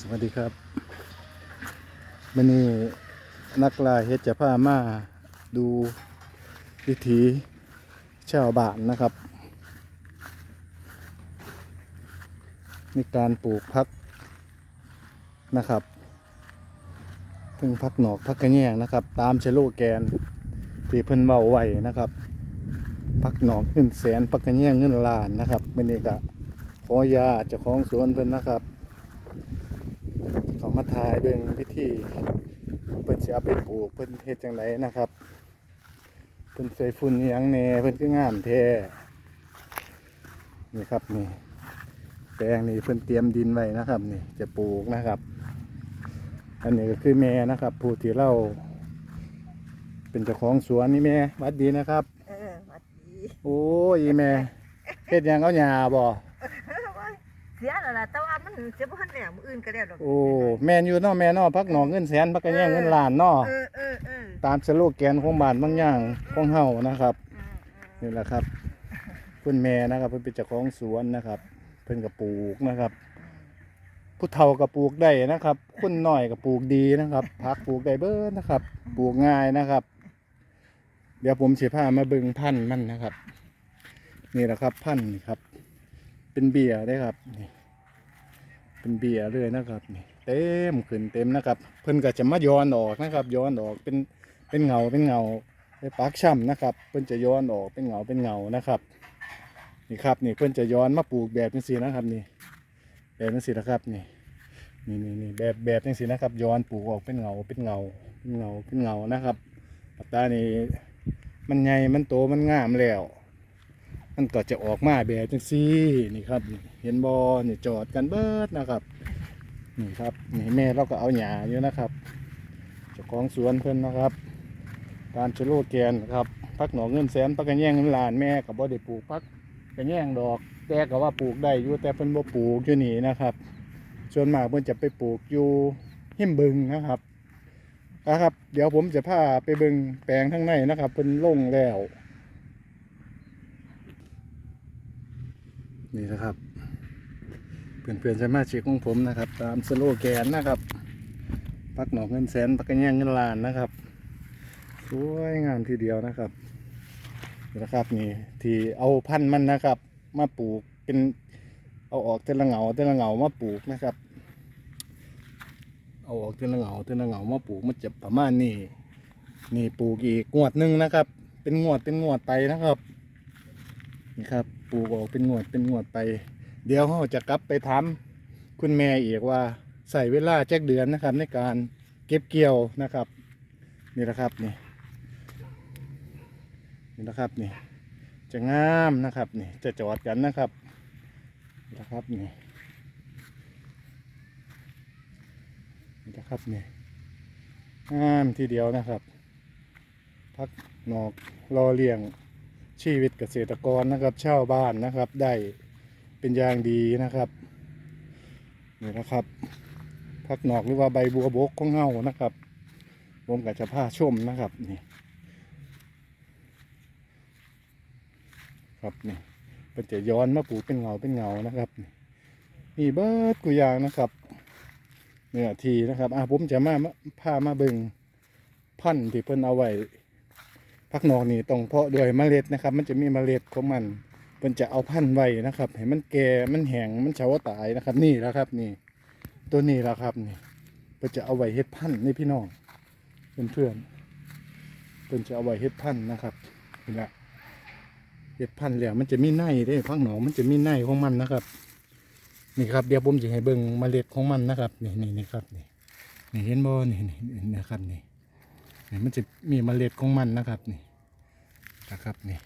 สวัสดีครับมันนี้นักลาเฮ็ดจะพามาดูวิถีชาวบ้านนะครับในการปลูกพักนะครับซึ่งพักหนอกพักกระแยงนะครับ ตามเชโลแกนที่เพิ่นเบาไว้นะครับ พักหนอกเงินแสนพักกระแยงเงินล้านนะครับมันนี้ก็ขอยาเจ้าของสวนเพิ่นนะครับ เขามาถ่ายเบิ่งพิธีเพิ่นสิเอาไปปลูกเพิ่นเฮ็ดจังไดนะครับเพิ่นใส่ฝุ่นอิหยังแหน่เพิ่นคืองามแท้นี่ครับนี่แปลงนี่เพิ่นเตรียมดินไว้นะครับ นี่จะปลูกนะครับ อันนี้ก็คือแม่นะครับ ผู้ที่เล่า เป็นเจ้าของสวนนี่แม่หวัดดีนะครับ เออหวัดดี โอ้ยอีแม่เฮ็ดหยังเอาหญ้าบ่เสียแล้วล่ะแต่ว่ามันเสียบ่ทันแล้วมื้ออื่นก็แล้วดอกโอ้แม่นอยู่เนาะแม่เนาะพักหนองเงินแสนพักกระแยงเงินล้านเนาะเออเออเออตามสโลแกนของบ้านบางอย่างของเฮานะครับอืมอืมนี่แหละครับคุณแม่นะครับเพิ่นเป็นเจ้าของสวนนะครับ เพิ่นก็ปลูกนะครับ ผู้เฒ่าก็ปลูกได้นะครับคนน้อยก็ปลูกดีนะครับผักปลูกได้เบิดนะครับ ปลูกง่ายนะครับ เดี๋ยวผมสิพามาเบิ่งพันธุ์มันนะครับ นี่แหละครับพันธุ์นี่ครับ เป็นเบียร์ได้ครับนี่ เป็นเบียร์เลยนะครับนี่เต็มขึ้นเต็มนะครับ เพิ่นก็จะมาย้อนออกนะครับ ย้อนออกเป็นเป็นเงาเป็นเงาไปปักช่ำนะครับ เพิ่นจะย้อนออกเป็นเงาเป็นเงานะครับ นี่ครับนี่เพิ่นจะย้อนมาปลูกแบบนี้สินะครับนี่แบบนี้สินะครับนี่นี่นี่นี่แบบแบบนี้สินะครับ ย้อนปลูกออกเป็นเงาเป็นเงาเป็นเงาเป็นเงานะครับปัตตานี่มันใหญ่มันโตมันงามแล้ว มันก็จะออกมาแบบจังซี่นี่ครับ เห็นบอนี่จอดกันเบิดนะครับนี่ครับนี่แม่เราก็เอาหญ้าอยู่นะครับเจ้าของสวนเพิ่นนะครับ การชโลแกนนครับพักหนองเงินแสนพักกันแย่งเงินล้านแม่กับบ่ได้ปลูกพักกันแย่งดอก แต่ก็ว่าปลูกได้อยู่แต่เพิ่นบ่ปลูกอยู่นี่นะครับส่วนมากเพิ่นจะไปปลูกอยู่หิมบึงนะครับนะครับ เดี๋ยวผมจะพาไปบิ่งแปลงข้งในนะครับเพิ่นลงแล้ว นี่นะครับเพื่อนๆสมาชิกของผมนะครับ ตามสโลแกนนะครับพักหนองเงินแสนพักกันแยงเงินล้านนะครับสวยงามทีเดียวนะครับนี่นะครับนี่ที่เอาพันธุ์มันนะครับ มาปลูกเป็นเอาออกแต่ละเหงาแต่ละเหงามาปลูกนะครับ เอาออกแต่ละเหงาแต่ละเหงามาปลูกมันจะประมาณนี้นี่ปลูกอีกงวดหนึ่งนะครับ เป็นงวดเป็นงวดไปนะครับ นี่ครับปลูกออกเป็นงวดเป็นงวดไป เดี๋ยวเราจะกลับไปทำคุณแม่อีกว่าใส่เวลาแจ็คเดือนนะครับ ในการเก็บเกี่ยวนะครับนี่นะครับนี่นี่นะครับนี่จะงามนะครับนี่จะจอดกันนะครับนี่นะครับนี่นี่นะครับนี่งามทีเดียวนะครับ พักหนอกรอเลี้ยง ชีวิตเกษตรกรนะครับเช่าวบ้านนะครับ ได้เป็นอย่างดีนะครับนี่นะครับพักหนอกหรือว่าใบบัวบกของเงานะครับผมกับจะพาชมนะครับนี่ครับนี่เป็นจะย้อนมาปลูกเป็นเงาเป็นเงานะครับนี่มีเบิร์ดกุยางนะครับเนื้อทีนะครับอะผมจะมาพามาเบิงพันธุ์ที่เพิ่นเอาไว้ พักนอกนี่ต้องเพาะด้วยเมล็ดนะครับ มันจะมีเมล็ดของมันเพิ่นจะเอาพันธุ์ไว้นะครับให้มันแก่มันแห้งมันเฉาตายนะครับ นี่แหละครับนี่ ตัวนี้แหละครับนี่เพิ่นจะเอาไว้เฮ็ดพันธุ์นี่พี่น้องเพื่อนเพื่อนๆเพิ่นจะเอาไว้เฮ็ดพันธุ์นะครับนี่แหละเฮ็ดพันธุ์แล้วมันจะมีในเด้พังหนองมันจะมีในของมันนะครับ นี่ครับเดี๋ยวผมจะให้เบิ่งเมล็ดของมันนะครับ นี่นี่นี่ครับนี่นี่เห็นบ่นี่นี่นี่นะครับนี่ นี่มันจะมีเมล็ดของมันนะครับนี่นะครับนี่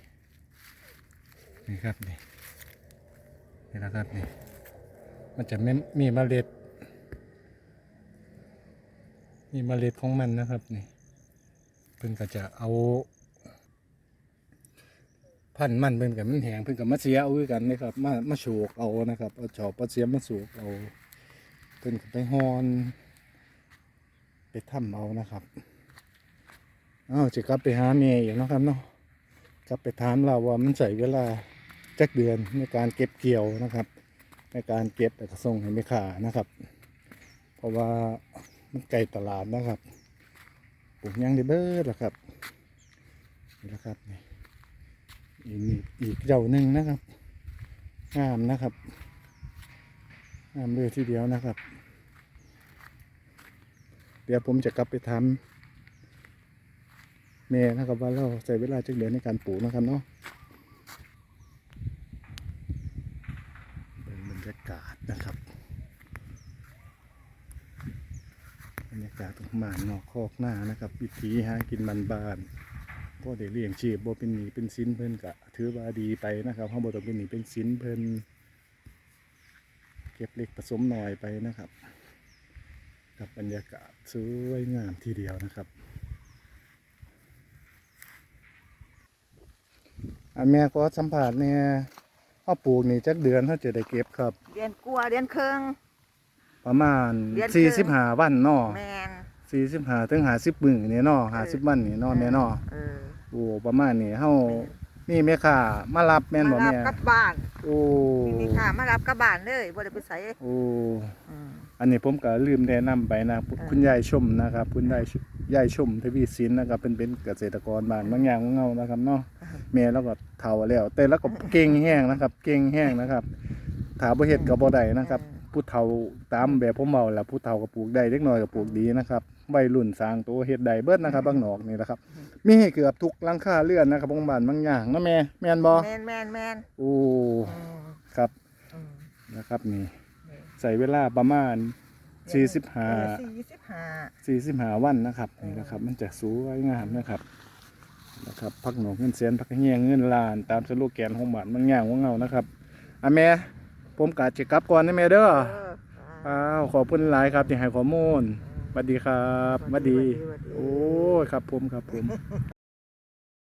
นี่ครับนี่นี่นะครับนี่มันจะไม่มีเมล็ด มีเมล็ดของมันนะครับนี่เพิ่นก็จะเอาพันมันเพิ่นกับมันแหงเพิ่นกับมาเสียเอาคือกันนะครับมามาโฉกเอานะครับเอาจอบมาเสียมาโฉกเอาเพิ่นก็ไปฮอน ไปทำเอานะครับ เอาจะกลับไปหาเมียอีกเนะครับเนาะกลับไปถามเราว่ามันใส่เวลาจักเดือนในการเก็บเกี่ยวนะครับ ในการเก็บแต่ก็ส่งให้แม่ค้านะครับ เพราะว่ามันไกลตลาดนะครับปลูกยังได้เบิดล่ะครับนี่ละครับนี่อีกอีกเจ้าหนึ่งนะครับงามนะครับงามเลยทีเดียวนะครับ เดี๋ยวผมจะกลับไปทำ เมนะครับว่าเราใช้เวลาจักเดือนในการปลูกนะครับเนาะบรรยากาศนะครับบรรยากาศของหมานนอกคอกหน้านะครับวิถีหากินมันบานก็ได้เลี้ยงชีพบ่เป็นหนีเป็นสินเพิ่นกะถือว่าดีไปนะครับเฮาบ่ต้องเป็นหนีเป็นสินเพิ่นเก็บเล็กผสมหน่อยไปนะครับ กับบรรยากาศสวยงามทีเดียวนะครับ อันแม่ก็สัมผัสเนี่ยเฮาปลูกนี่จักเดือนเฮาจะได้เก็บครับ เดือนกลัวาเดือนครึ่ง ประมาณเดือนครึ่ง45วันเนาะแมน45ถึง50มื้อนี่เนาะ50วันนี่เนาะแม่เนาะเออ โอ้ประมาณนี้เฮา มีแม่ค้ามารับแม่นบ่มารับแม่กลับบ้านโอ้มีค่ะ มารับกลับบ้านเลยบ่ได้ไปใส่โอ้อืม อันนี้ผมก็ลืมแนะนำไปนะเออ คุณยายชมนะครับ คุณยายชยายชมทวีสินนะครับ เป็นเป็นเกษตรกรบ้านบางอย่างของเงานะครับเนาะแม่แล้วก็เฒ่าแล้ว แต่แล้วก็เก่งแห้งนะครับ เก่งแห้งนะครับถาบ่เฮ็ดก็บ่ได้นะครับ ผู้เฒ่าตามแบบผมเมาแหละผู้เฒ่าก็ปลูกได้เล็กน้อยก็ปลูกดีนะครับวัยรุ่นสร้างตัวเฮ็ดได้เบิดนะครับบางหนอกนี่นะครับ มีให้เกือบทุกหลังคาเรือนนะครับของบ้านบางอย่างเนาะแม่แม่นบ่แมนแมนแมนโอ้อืมครับอืมนะครับนี่ใส่เวลาประมาณสี่สิบห้าเออสี่สิบห้าสี่สิบห้าวันนะครับนี่นะครับ มันจะสวยงามนะครับนะครับพักหนองเงินเสียนพักเงียงเงินลาน ตามสโลแกนของบ้านบางอย่างของเงานะครับอะแม่ ผมกาจะกลับก่อนนะแม่เด้อเอออ้าวขอบคุณหลายครับที่ให้ข้อมูลสวัสดีครับสวัสดีสวัสดีโอ้ยครับผมครับผม